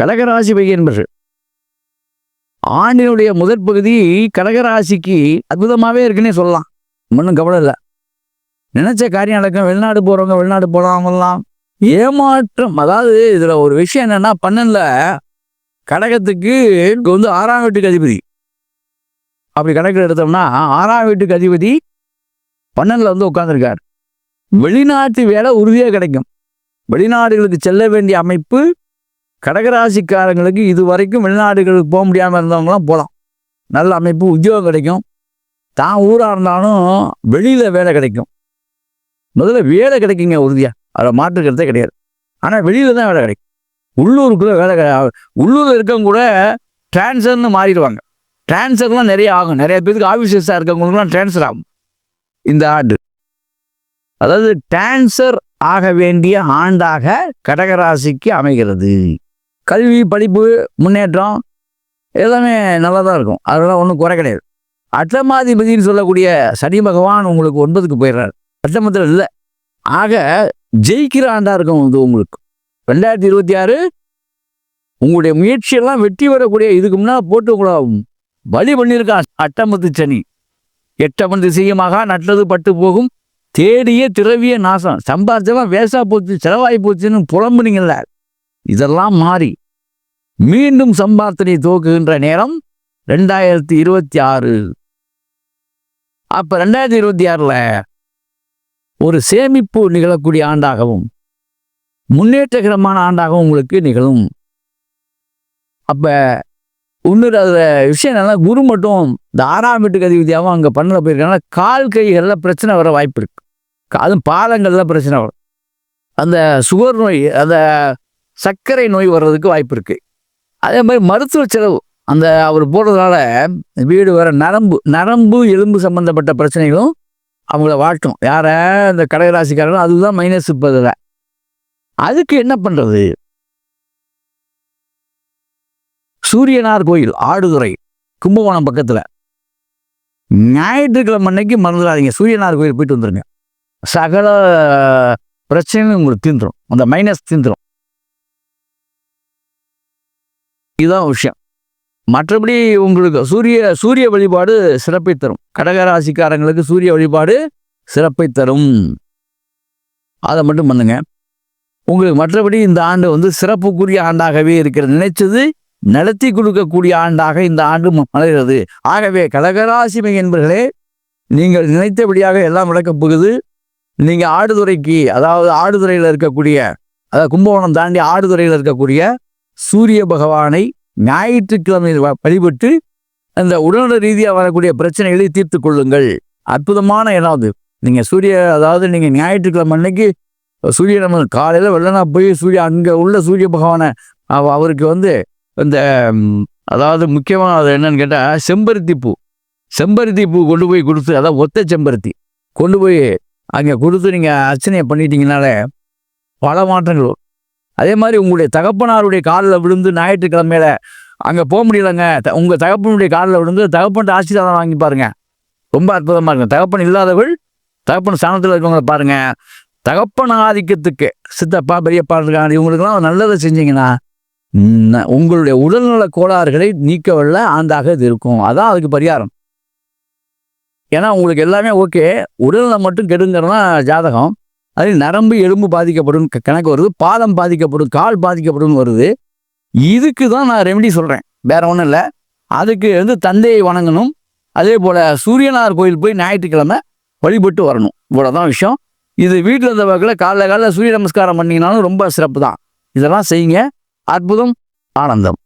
கடகராசிபை என்பர்கள். ஆண்டினுடைய முதற் பகுதி கடகராசிக்கு அற்புதமாகவே இருக்குன்னே சொல்லலாம். ஒன்றும் கவலை இல்லை. நினச்ச காரியம் நடக்கும். வெளிநாடு போகிறவங்க வெளிநாடு போகிறவங்கலாம் ஏமாற்றம். அதாவது இதில் ஒரு விஷயம் என்னென்னா பன்னெண்டில் கடகத்துக்கு இங்கே வந்து ஆறாம் வீட்டுக்கு அதிபதி. அப்படி கணக்கில் எடுத்தோம்னா ஆறாம் வீட்டுக்கு அதிபதி பன்னெண்டில் வந்து உட்காந்துருக்கார் வெளிநாட்டு வேலை உறுதியாக கிடைக்கும். வெளிநாடுகளுக்கு செல்ல வேண்டிய அமைப்பு கடகராசிக்காரங்களுக்கு இது வரைக்கும் வெளிநாடுகளுக்கு போக முடியாமல் இருந்தவங்களாம் போகலாம் நல்ல அமைப்பு உத்தியோகம் கிடைக்கும். தான் ஊராக இருந்தாலும் வெளியில் வேலை கிடைக்கும். முதல்ல வேலை கிடைக்குங்க உறுதியாக அதில் மாற்றுக்கிறதே கிடையாது. ஆனால் வெளியில் தான் வேலை கிடைக்கும். உள்ளூருக்குள்ளே வேலை கிடையாது உள்ளூரில் இருக்கவங்க கூட டிரான்ஸ்ஃபர்னு மாறிடுவாங்க. டிரான்ஸ்ஃபர்லாம் நிறைய ஆகும். நிறைய பேருக்கு ஆஃபீஸர்ஸாக இருக்கவங்களுக்குலாம் டிரான்ஸ்ஃபர் ஆகும். இந்த ஆண்டு. அதாவது டிரான்ஸ்ஃபர் ஆக வேண்டிய ஆண்டாக கடகராசிக்கு அமைகிறது. கல்வி படிப்பு முன்னேற்றம் எல்லாமே நல்லா தான் இருக்கும். அதெல்லாம் ஒன்றும் குறை கிடையாது. அட்டமாதிபதினு சொல்லக்கூடிய சனி பகவான் உங்களுக்கு ஒன்பதுக்கு போயிடுறாரு. அட்டமத்தில் இல்லை. ஆக ஜெயிக்கிற ஆண்டாக இருக்கும் வந்து உங்களுக்கு. ரெண்டாயிரத்தி இருபத்தி ஆறு உங்களுடைய முயற்சியெல்லாம் வெற்றி வரக்கூடிய இதுக்கு முன்னால் போட்டு உங்களை வழி பண்ணியிருக்கான் அட்டமத்து சனி. எட்டமன் திசையமாக நட்டது பட்டு போகும். தேடிய திரவிய நாசம். சம்பாரிச்சவன் வேஸ்டா போச்சு செலவாகி போச்சுன்னு புலம்புனீங்கல்ல. இதெல்லாம் மாறி மீண்டும் சம்பாத்தனை துவக்குகின்ற நேரம் ரெண்டாயிரத்தி இருபத்தி ஆறு. அப்போ ரெண்டாயிரத்தி இருபத்தி ஆறில் ஒரு சேமிப்பு நிகழக்கூடிய ஆண்டாகவும் முன்னேற்றகரமான ஆண்டாகவும் உங்களுக்கு நிகழும். அப்போ இன்னொரு அதில் விஷயம் என்னன்னா குரு மட்டும் இந்த ஆறாம் வீட்டுக்கு அதிபதியாகவும் அங்கே பண்ணல போயிருக்கனால கால் கைகளில் பிரச்சனை வர வாய்ப்பு இருக்குது அதுவும் பாதங்களில் பிரச்சனை வரும். அந்த சுகர் நோய் அந்த சர்க்கரை நோய் வர்றதுக்கு வாய்ப்பு இருக்குது அதே மாதிரி மருத்துவ செலவு. அந்த அவர் போடுறதுனால வீடு வர நரம்பு நரம்பு எலும்பு சம்மந்தப்பட்ட பிரச்சனைகளும் அவங்கள வாட்டும். யாரை? இந்த கடகராசிக்காரங்களும் அதுதான் மைனஸ் இப்போ இதில். அதுக்கு என்ன பண்ணுறது சூரியனார் கோயில் ஆடுதுறை கும்பகோணம் பக்கத்தில். ஞாயிற்றுக்கிழமை அன்னைக்கு மறந்துடாதீங்க. சூரியனார் கோயில் போயிட்டு வந்துருங்க. சகல பிரச்சனையும் உங்களுக்கு தீந்துரும் அந்த மைனஸ் தீந்துடும் இதுதான் விஷயம். மற்றபடி உங்களுக்கு சூரிய சூரிய வழிபாடு சிறப்பை தரும். கடகராசிக்காரங்களுக்கு சூரிய வழிபாடு சிறப்பை தரும். அதை மட்டும் பண்ணுங்க. உங்களுக்கு மற்றபடி இந்த ஆண்டு வந்து சிறப்புக்குரிய ஆண்டாகவே இருக்கிறது. நினைச்சது நடத்தி கொடுக்கக்கூடிய ஆண்டாக இந்த ஆண்டு மலர்கிறது. ஆகவே கடகராசி என்பர்களே நீங்கள் நினைத்தபடியாக எல்லாம் நடக்கப் போகுது. நீங்கள் ஆடுதுறைக்கு அதாவது ஆடுதுறையில் இருக்கக்கூடிய அதாவது கும்பகோணம் தாண்டி ஆடுதுறையில் இருக்கக்கூடிய சூரிய பகவானை ஞாயிற்றுக்கிழமை வ- வழிபட்டு அந்த உடல்நல ரீதியாக வரக்கூடிய பிரச்சனைகளை தீர்த்து கொள்ளுங்கள். அற்புதமான இடம் அது. நீங்கள் சூரிய அதாவது நீங்கள் ஞாயிற்றுக்கிழமை அன்னைக்கு சூரிய நம்ம காலையில் வெள்ளனா போய் சூரிய அங்கே உள்ள சூரிய பகவானை அவ- அவருக்கு வந்து இந்த அதாவது முக்கியமான அது என்னன்னு கேட்டால் செம்பருத்தி பூ. செம்பருத்தி பூ கொண்டு போய் கொடுத்து அதான் ஒத்த செம்பருத்தி. கொண்டு போய் அங்கே கொடுத்து நீங்கள் அர்ச்சனையை பண்ணிட்டீங்கனாலே பல மாற்றங்கள் வரும். அதே மாதிரி உங்களுடைய தகப்பனாருடைய காலில் விழுந்து ஞாயிற்றுக்கிழமையில அங்கே போக முடியலங்க. த- உங்கள் தகப்பனுடைய காலில் விழுந்து தகப்பன்ட்டு ஆசீர்வாதம் வாங்கி பாருங்க. ரொம்ப அற்புதமாக இருக்கும். தகப்பன் இல்லாதவள் தகப்பன் ஸ்தானத்தில் இருக்கவங்களை பாருங்க. தகப்பன் ஆதிக்கத்துக்கு சித்தப்பா பெரியப்பா இருக்காங்க. இவங்களுக்கெல்லாம் நல்லதை செஞ்சீங்கன்னா உங்களுடைய உடல்நல கோளாறுகளை நீக்கவல்ல ஆண்டாக இது இருக்கும். அதான் அதுக்கு பரிகாரம். ஏன்னா உங்களுக்கு எல்லாமே ஓகே. உடல்நலம் மட்டும் கெடுங்கிறதுனா ஜாதகம். அதில் நரம்பு எலும்பு பாதிக்கப்படும் க- கணக்கு வருது. பாதம் பாதிக்கப்படும் கால் பாதிக்கப்படும் வருது. இதுக்கு தான் நான் ரெமெடி சொல்கிறேன் வேற ஒன்றும் இல்லை. அதுக்கு வந்து தந்தையை வணங்கணும். அதே போல் சூரியனார் கோயில் போய் ஞாயிற்றுக்கிழமை வழிபட்டு வரணும். இவ்வளோதான் விஷயம். இது வீட்டில் இருந்த வகையில் காலைல காலைல சூரிய நமஸ்காரம் பண்ணிங்கனாலும் ரொம்ப சிறப்பு தான் இதெல்லாம் செய்யுங்க. அற்புதம் ஆனந்தம்.